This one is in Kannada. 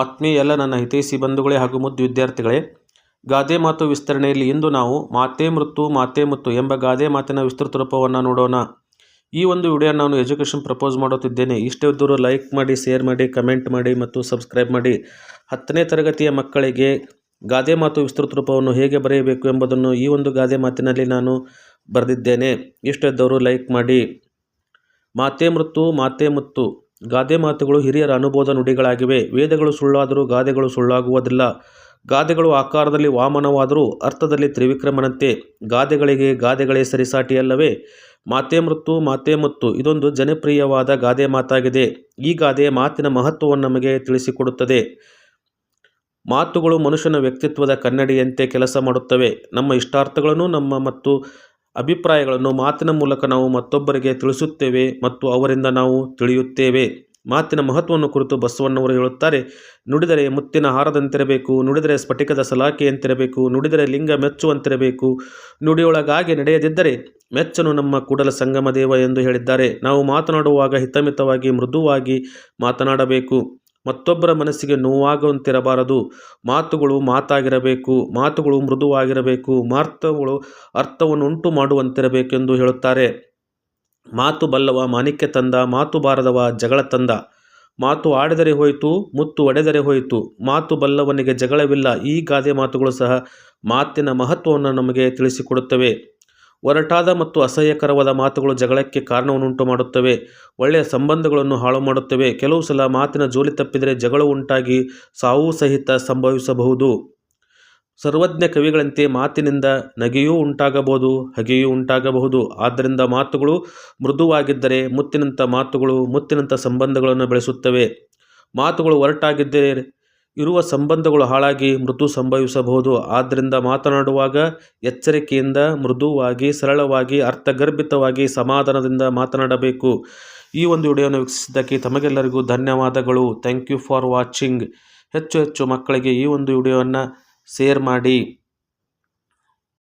ಆತ್ಮೀಯ ಎಲ್ಲ ನನ್ನ ಹಿತೈಷಿ ಬಂಧುಗಳೇ ಹಾಗೂ ಮುದ್ದು ವಿದ್ಯಾರ್ಥಿಗಳೇ, ಗಾದೆ ಮಾತು ವಿಸ್ತರಣೆಯಲ್ಲಿ ಇಂದು ನಾವು ಮಾತೆ ಮೃತ್ತು, ಮಾತೆ ಮುತ್ತು ಎಂಬ ಗಾದೆ ಮಾತಿನ ವಿಸ್ತೃತ ರೂಪವನ್ನು ನೋಡೋಣ. ಈ ಒಂದು ವಿಡಿಯೋ ನಾನು ಎಜುಕೇಷನ್ ಪ್ರಪೋಸ್ ಮಾಡುತ್ತಿದ್ದೇನೆ. ಇಷ್ಟೇ ಇದ್ದರೂ ಲೈಕ್ ಮಾಡಿ, ಶೇರ್ ಮಾಡಿ, ಕಮೆಂಟ್ ಮಾಡಿ ಮತ್ತು ಸಬ್ಸ್ಕ್ರೈಬ್ ಮಾಡಿ. ಹತ್ತನೇ ತರಗತಿಯ ಮಕ್ಕಳಿಗೆ ಗಾದೆ ಮಾತು ವಿಸ್ತೃತ ರೂಪವನ್ನು ಹೇಗೆ ಬರೆಯಬೇಕು ಎಂಬುದನ್ನು ಈ ಒಂದು ಗಾದೆ ಮಾತಿನಲ್ಲಿ ನಾನು ಬರೆದಿದ್ದೇನೆ. ಇಷ್ಟೇ ಇದ್ದವರು ಲೈಕ್ ಮಾಡಿ. ಮಾತೆ ಮೃತ್ತು, ಮಾತೆ ಮುತ್ತು ಗಾದೆ ಮಾತುಗಳು ಹಿರಿಯರ ಅನುಬೋಧ ನುಡಿಗಳಾಗಿವೆ. ವೇದಗಳು ಸುಳ್ಳಾದರೂ ಗಾದೆಗಳು ಸುಳ್ಳಾಗುವುದಿಲ್ಲ. ಗಾದೆಗಳು ಆಕಾರದಲ್ಲಿ ವಾಮನವಾದರೂ ಅರ್ಥದಲ್ಲಿ ತ್ರಿವಿಕ್ರಮನಂತೆ. ಗಾದೆಗಳಿಗೆ ಗಾದೆಗಳೇ ಸರಿಸಾಟಿಯಲ್ಲವೇ? ಮಾತೆ ಮೃತ್ತು, ಮಾತೆ ಮುತ್ತು. ಇದೊಂದು ಜನಪ್ರಿಯವಾದ ಗಾದೆ ಮಾತಾಗಿದೆ. ಈ ಗಾದೆ ಮಾತಿನ ಮಹತ್ವವನ್ನು ನಮಗೆ ತಿಳಿಸಿಕೊಡುತ್ತದೆ. ಮಾತುಗಳು ಮನುಷ್ಯನ ವ್ಯಕ್ತಿತ್ವದ ಕನ್ನಡಿಯಂತೆ ಕೆಲಸ ಮಾಡುತ್ತವೆ. ನಮ್ಮ ಇಷ್ಟಾರ್ಥಗಳನ್ನು, ನಮ್ಮ ಮತ್ತು ಅಭಿಪ್ರಾಯಗಳನ್ನು ಮಾತಿನ ಮೂಲಕ ನಾವು ಮತ್ತೊಬ್ಬರಿಗೆ ತಿಳಿಸುತ್ತೇವೆ ಮತ್ತು ಅವರಿಂದ ನಾವು ತಿಳಿಯುತ್ತೇವೆ. ಮಾತಿನ ಮಹತ್ವವನ್ನು ಕುರಿತು ಬಸವಣ್ಣವರು ಹೇಳುತ್ತಾರೆ, ನುಡಿದರೆ ಮುತ್ತಿನ ಹಾರದಂತಿರಬೇಕು, ನುಡಿದರೆ ಸ್ಫಟಿಕದ ಸಲಾಕೆಯಂತಿರಬೇಕು, ನುಡಿದರೆ ಲಿಂಗ ಮೆಚ್ಚುವಂತಿರಬೇಕು, ನುಡಿಯೊಳಗಾಗಿ ನಡೆಯದಿದ್ದರೆ ಮೆಚ್ಚನು ನಮ್ಮ ಕೂಡಲ ಸಂಗಮ ದೇವ ಎಂದು ಹೇಳಿದ್ದಾರೆ. ನಾವು ಮಾತನಾಡುವಾಗ ಹಿತಮಿತವಾಗಿ ಮೃದುವಾಗಿ ಮಾತನಾಡಬೇಕು. ಮತ್ತೊಬ್ಬರ ಮನಸ್ಸಿಗೆ ನೋವಾಗುವಂತಿರಬಾರದು ಮಾತುಗಳು ಮಾತಾಗಿರಬೇಕು, ಮಾತುಗಳು ಮೃದುವಾಗಿರಬೇಕು, ಮಾತುಗಳು ಅರ್ಥವನ್ನುಂಟು ಮಾಡುವಂತಿರಬೇಕೆಂದು ಹೇಳುತ್ತಾರೆ. ಮಾತು ಬಲ್ಲವ ಮಾಣಿಕ್ಯ ತಂದ, ಮಾತು ಬಾರದವ ಜಗಳ ತಂದ. ಮಾತು ಆಡಿದರೆ ಹೋಯಿತು, ಮುತ್ತು ಒಡೆದರೆ ಹೋಯಿತು. ಮಾತು ಬಲ್ಲವನಿಗೆ ಜಗಳವಿಲ್ಲ, ಈ ಗಾದೆ ಮಾತುಗಳು ಸಹ ಮಾತಿನ ಮಹತ್ವವನ್ನು ನಮಗೆ ತಿಳಿಸಿಕೊಡುತ್ತವೆ. ಒರಟಾದ ಮತ್ತು ಅಸಹ್ಯಕರವಾದ ಮಾತುಗಳು ಜಗಳಕ್ಕೆ ಕಾರಣವನ್ನುಂಟು ಮಾಡುತ್ತವೆ. ಒಳ್ಳೆಯ ಸಂಬಂಧಗಳನ್ನು ಹಾಳು ಮಾಡುತ್ತವೆ. ಕೆಲವು ಸಲ ಮಾತಿನ ಜೋಲಿ ತಪ್ಪಿದರೆ ಜಗಳ ಉಂಟಾಗಿ ಸಾವು ಸಹಿತ ಸಂಭವಿಸಬಹುದು. ಸರ್ವಜ್ಞ ಕವಿಗಳಂತೆ ಮಾತಿನಿಂದ ನಗೆಯೂ ಉಂಟಾಗಬಹುದು, ಹಗೆಯೂ ಉಂಟಾಗಬಹುದು. ಆದ್ದರಿಂದ ಮಾತುಗಳು ಮೃದುವಾಗಿದ್ದರೆ ಮುತ್ತಿನಂಥ ಮಾತುಗಳು ಮುತ್ತಿನಂಥ ಸಂಬಂಧಗಳನ್ನು ಬೆಳೆಸುತ್ತವೆ. ಮಾತುಗಳು ಒರಟಾಗಿದ್ದರೆ ಇರುವ ಸಂಬಂಧಗಳು ಹಾಳಾಗಿ ಮೃದು ಸಂಭವಿಸಬಹುದು. ಆದ್ದರಿಂದ ಮಾತನಾಡುವಾಗ ಎಚ್ಚರಿಕೆಯಿಂದ ಮೃದುವಾಗಿ, ಸರಳವಾಗಿ, ಅರ್ಥಗರ್ಭಿತವಾಗಿ ಸಮಾಧಾನದಿಂದ ಮಾತನಾಡಬೇಕು. ಈ ಒಂದು ವಿಡಿಯೋನ ವೀಕ್ಷಿಸಿದ್ದಕ್ಕೆ ತಮಗೆಲ್ಲರಿಗೂ ಧನ್ಯವಾದಗಳು. Thank you for watching. ಹೆಚ್ಚು ಹೆಚ್ಚು ಮಕ್ಕಳಿಗೆ ಈ ಒಂದು ವಿಡಿಯೋವನ್ನು ಶೇರ್ ಮಾಡಿ.